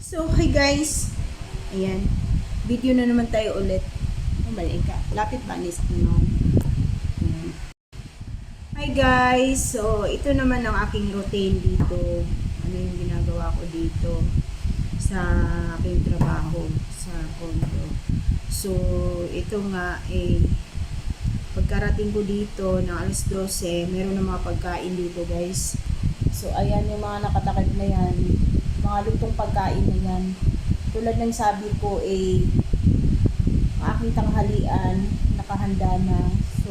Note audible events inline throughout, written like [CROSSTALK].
So, hi guys. Ayan. Video na naman tayo ulit. Oh, mali ka. Lapit ba ni no? Ayan. Hi guys. So, ito naman ang aking routine dito. Ano yung ginagawa ko dito sa aking trabaho sa condo. So, ito nga eh pagkarating ko dito ng alas 12, meron na mga pagkain dito guys. So, ayan yung mga nakatakip na yan. Mga lutong pagkain na yan. Tulad ng sabi ko, eh, aking tanghalian, nakahanda na. So,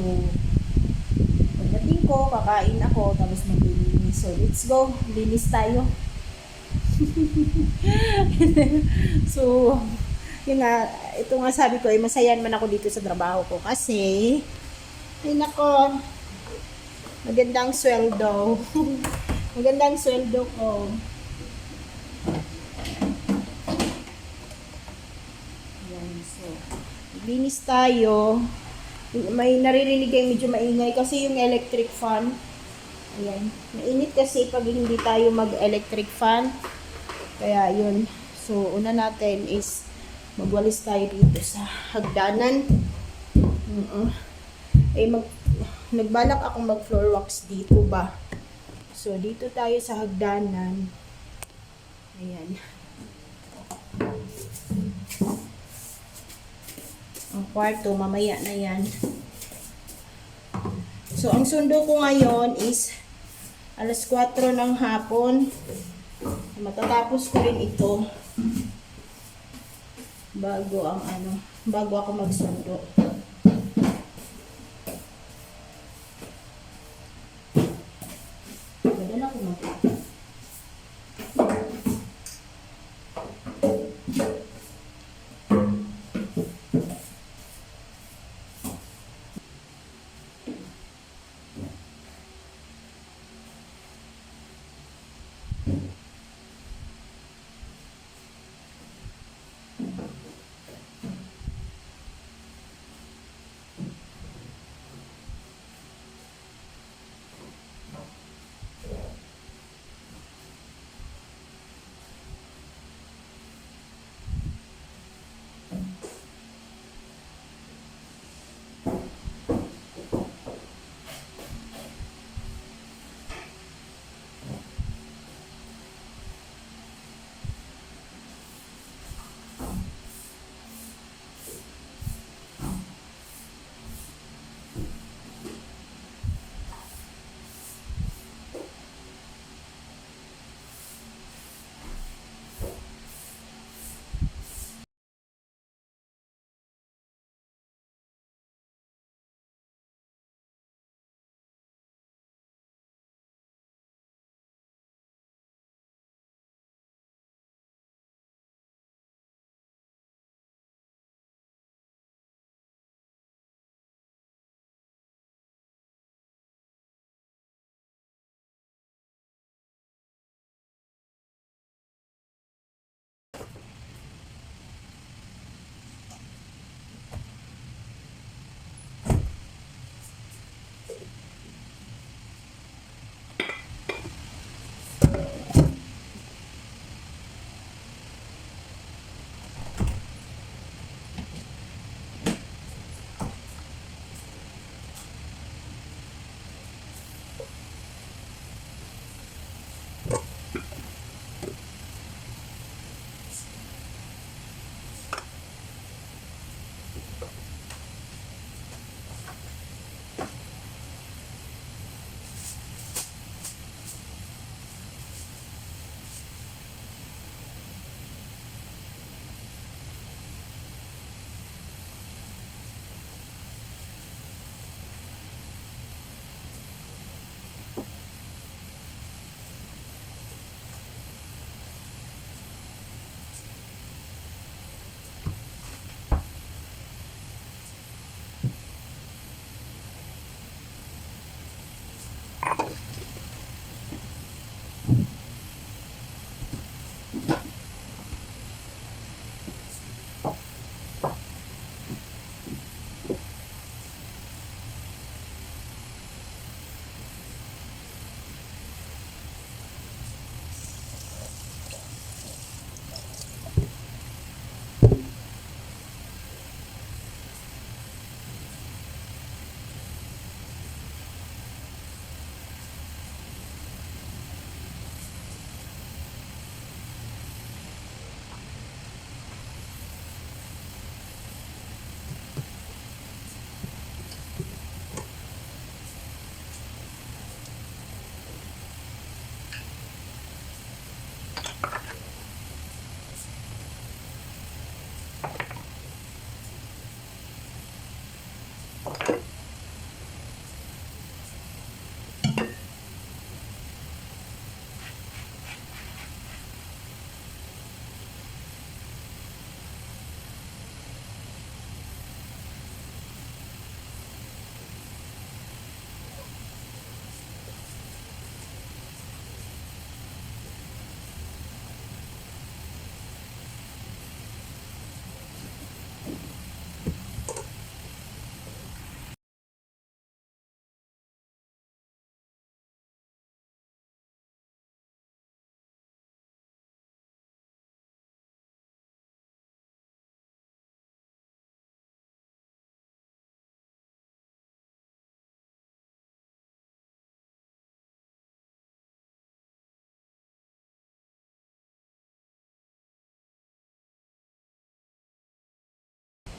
pagdating ko, kakain ako, tapos maglilinis. So, let's go. Linis tayo. [LAUGHS] so, yun nga, ito nga sabi ko, eh, masayan man ako dito sa trabaho ko kasi, ay nako, magandang sweldo. [LAUGHS] magandang sweldo ko. Ayan, so, linis tayo. May naririnig kayo medyo maingay kasi yung electric fan. Ayan. Mainit kasi pag hindi tayo mag-electric fan. Kaya yun. So, una natin is magwalis tayo dito sa hagdanan. Oo. Eh, mag, nagbalak akong mag floor wax dito ba. So, dito tayo sa hagdanan. Ayan. Kwarto, mamaya na yan. So, ang sundo ko ngayon is alas 4 ng hapon. Matatapos ko rin ito bago ang ano, bago ako magsundo.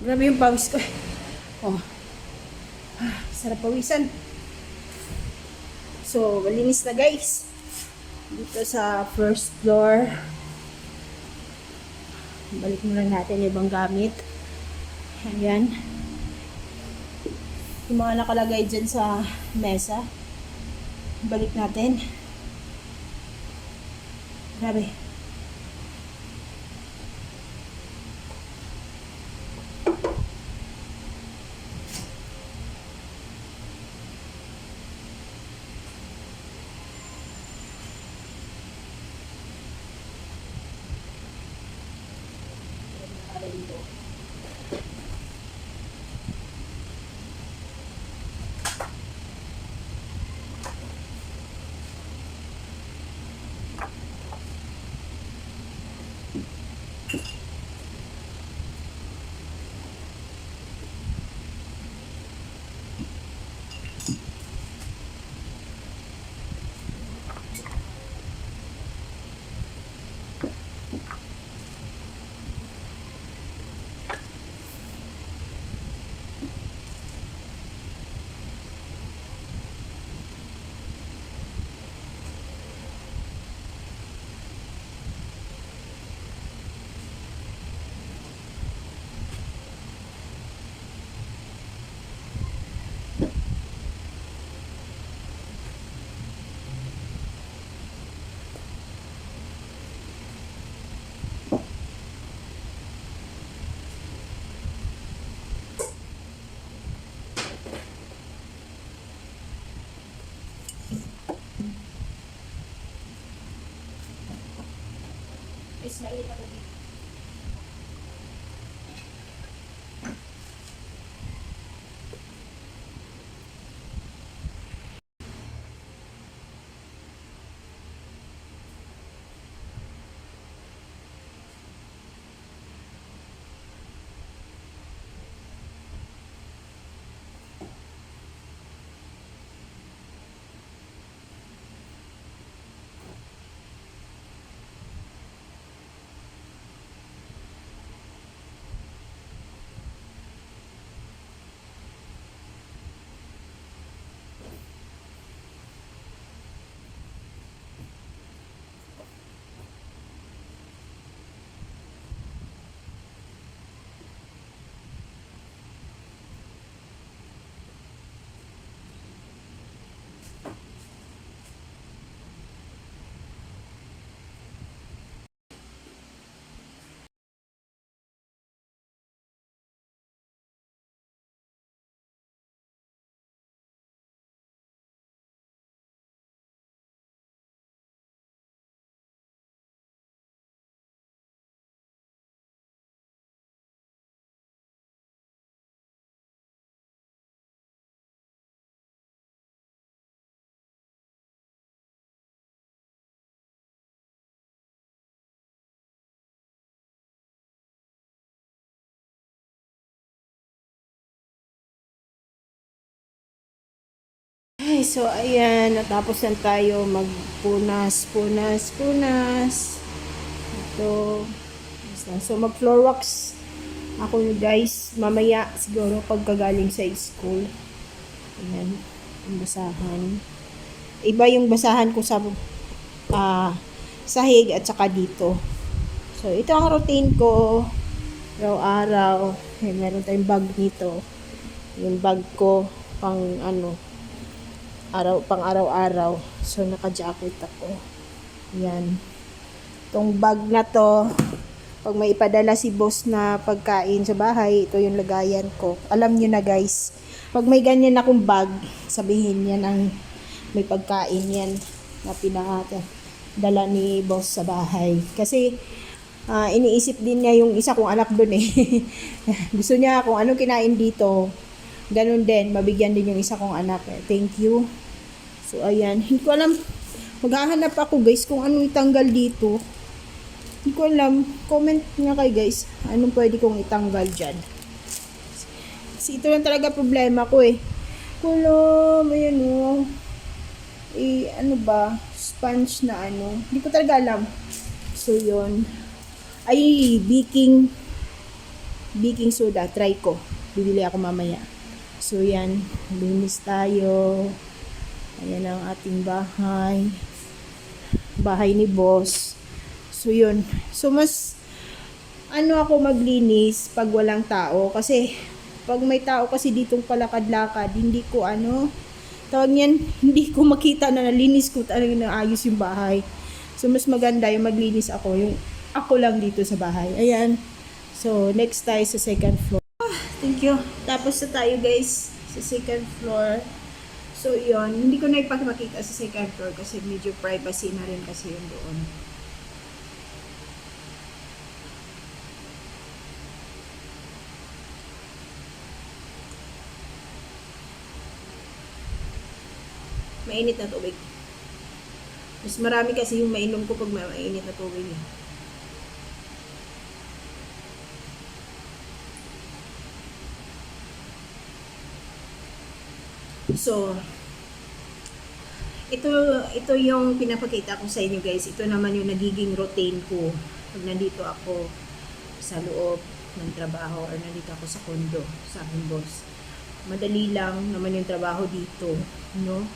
Grabe yung pawis ko. Oh. Ah, Sarap pawisan. So, malinis na guys. Dito sa first floor. Balik muna natin yung ibang gamit. Ayan. Yung mga nakalagay dyan sa mesa. Balik natin. Grabe. Ismail ako dito. So ayan, natapos na tayo magpunas, punas, punas. Ito. So mag floor wax ako guys, mamaya siguro pagkagaling sa school. Ayan, yung basahan. Iba yung basahan ko sa ah sahig at saka dito. So ito ang routine ko araw-araw. Eh, meron tayong bag nito. Yung bag ko pang ano, araw pang araw-araw. So naka-jacket ako. Yan. Tong bag na to, pag may ipadala si boss na pagkain sa bahay, ito yung lagayan ko. Alam nyo na guys, pag may ganyan akong bag, sabihin yan ang may pagkain yan na pinakadala ni boss sa bahay. Kasi ah, iniisip din niya yung isa kong anak doon eh. [LAUGHS] Gusto niya kung anong kinain dito, ganun din, mabigyan din yung isa kong anak. Eh. Thank you. So, ayan. Hindi ko alam, maghahanap ako guys kung anong itanggal dito. Hindi ko alam. Comment nga kay guys, anong pwede kong itanggal dyan. Kasi ito lang talaga problema ko eh. Kulam, ayan o. Eh, ano ba? Sponge na ano. Hindi ko talaga alam. So, yun. Ay, baking baking soda. Try ko. Bibili ako mamaya. So, yan. Linis tayo. Ayan ang ating bahay. Bahay ni boss. So, yun. So, mas ano ako maglinis pag walang tao. Kasi, pag may tao kasi ditong palakad-lakad, hindi ko ano, tawag niyan, [LAUGHS] hindi ko makita na nalinis ko talaga na ayos yung bahay. So, mas maganda yung maglinis ako, yung ako lang dito sa bahay. Ayan. So, next tayo sa second floor. Thank you. Tapos na tayo guys sa second floor. So, yon Hindi ko na ipagmakita sa second floor kasi medyo privacy na rin kasi yun doon. Mainit na tubig. Mas marami kasi yung mainom ko pag mainit na tubig. eh. So, ito ito yung pinapakita ko sa inyo guys. Ito naman yung nagiging routine ko pag nandito ako sa loob ng trabaho or nandito ako sa kondo sa aking boss. Madali lang naman yung trabaho dito, no?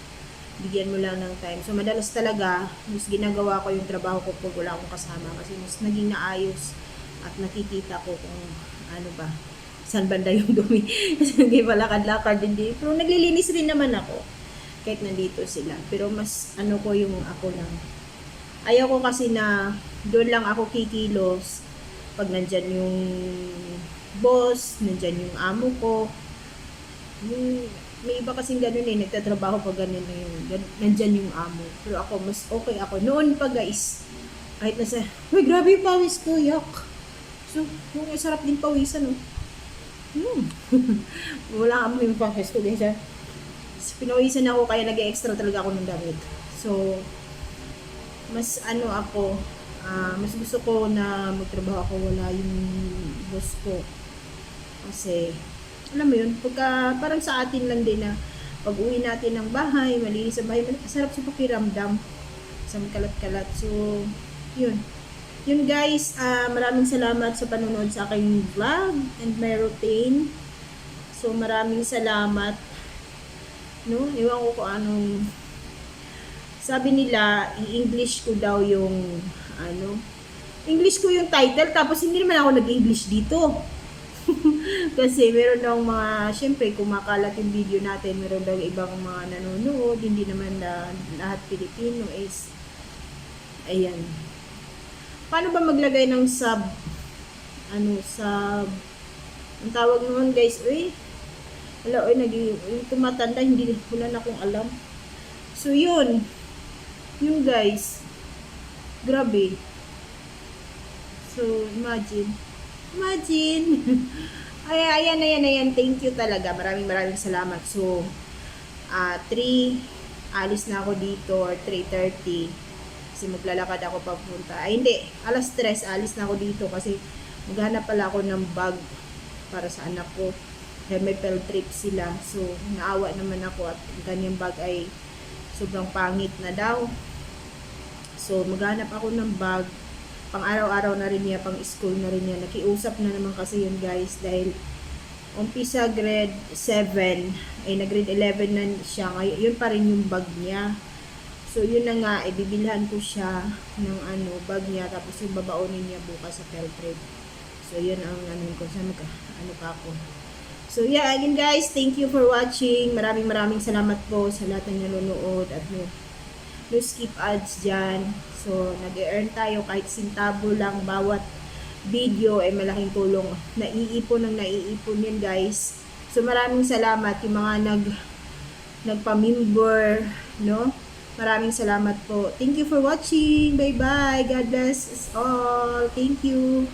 Bigyan mo lang ng time. So, madalas talaga, mas ginagawa ko yung trabaho ko pag wala akong kasama kasi mas naging naayos at nakikita ko kung ano ba, saan banda yung [LAUGHS] dumi. Kasi naging palakad-lakad din din. Pero naglilinis rin naman ako kahit nandito sila. Pero mas ano ko yung ako lang. Ayaw ko kasi na doon lang ako kikilos pag nandyan yung boss, nandyan yung amo ko. Yung, may iba kasing ganun eh, nagtatrabaho pag ganun na gan- nandyan yung amo. Pero ako, mas okay ako. Noon pa guys, kahit nasa, uy, grabe yung pawis ko, yak. So, yung sarap din pawisan, oh. Hmm. [LAUGHS] Wala amoy yung pawis ko din siya. So, pinawisan ako, kaya nag-extra talaga ako ng damit. So, mas ano ako, ah, mas gusto ko na magtrabaho ako, wala yung boss ko. Kasi, alam mo yun, pagka parang sa atin lang din na pag uwi natin ng bahay, malinis sa bahay, masarap sa pakiramdam sa kalat-kalat. So, yun. Yun guys, ah, maraming salamat sa panonood sa aking vlog and my routine. So, maraming salamat. No? Iwan ko kung anong sabi nila, i-English ko daw yung ano, English ko yung title tapos hindi naman ako nag-English dito. [LAUGHS] Kasi meron daw mga, syempre, kumakalat yung video natin, meron daw ibang mga nanonood, hindi naman na lahat Pilipino is, ayan. Paano ba maglagay ng sub, ano, sub, ang tawag naman guys, uy, wala, uy, nag, yung tumatanda, hindi, wala na akong alam. So, yun, yun guys, grabe. So, imagine, Imagine. [LAUGHS] Ay, ayan, ayan, ayan. Thank you talaga. Maraming maraming salamat. So, ah 3, alis na ako dito or 3.30. Kasi maglalakad ako papunta. Ay, hindi. Alas 3, alis na ako dito kasi maghanap pala ako ng bag para sa anak ko. Dahil may pel trip sila. So, naawa naman ako at ang kanyang bag ay sobrang pangit na daw. So, maghanap ako ng bag pang araw-araw na rin niya, pang school na rin niya. Nakiusap na naman kasi yun guys dahil umpisa grade 7 ay na grade 11 na siya. Ngayon, yun pa rin yung bag niya. So, yun na nga, ibibilhan ko siya ng ano, bag niya. Tapos yung babaunin niya bukas sa trip. So, yun ang ano ko. Saan ka? Ano ka ako? So, yeah, again guys, thank you for watching. Maraming maraming salamat po sa lahat ng nanonood at no, no skip ads dyan. So, nag-earn tayo kahit sintabo lang bawat video ay malaking tulong. Naiipon ng naiipon yan guys. So, maraming salamat yung mga nag nagpa-member, no? Maraming salamat po. Thank you for watching. Bye-bye. God bless us all. Thank you.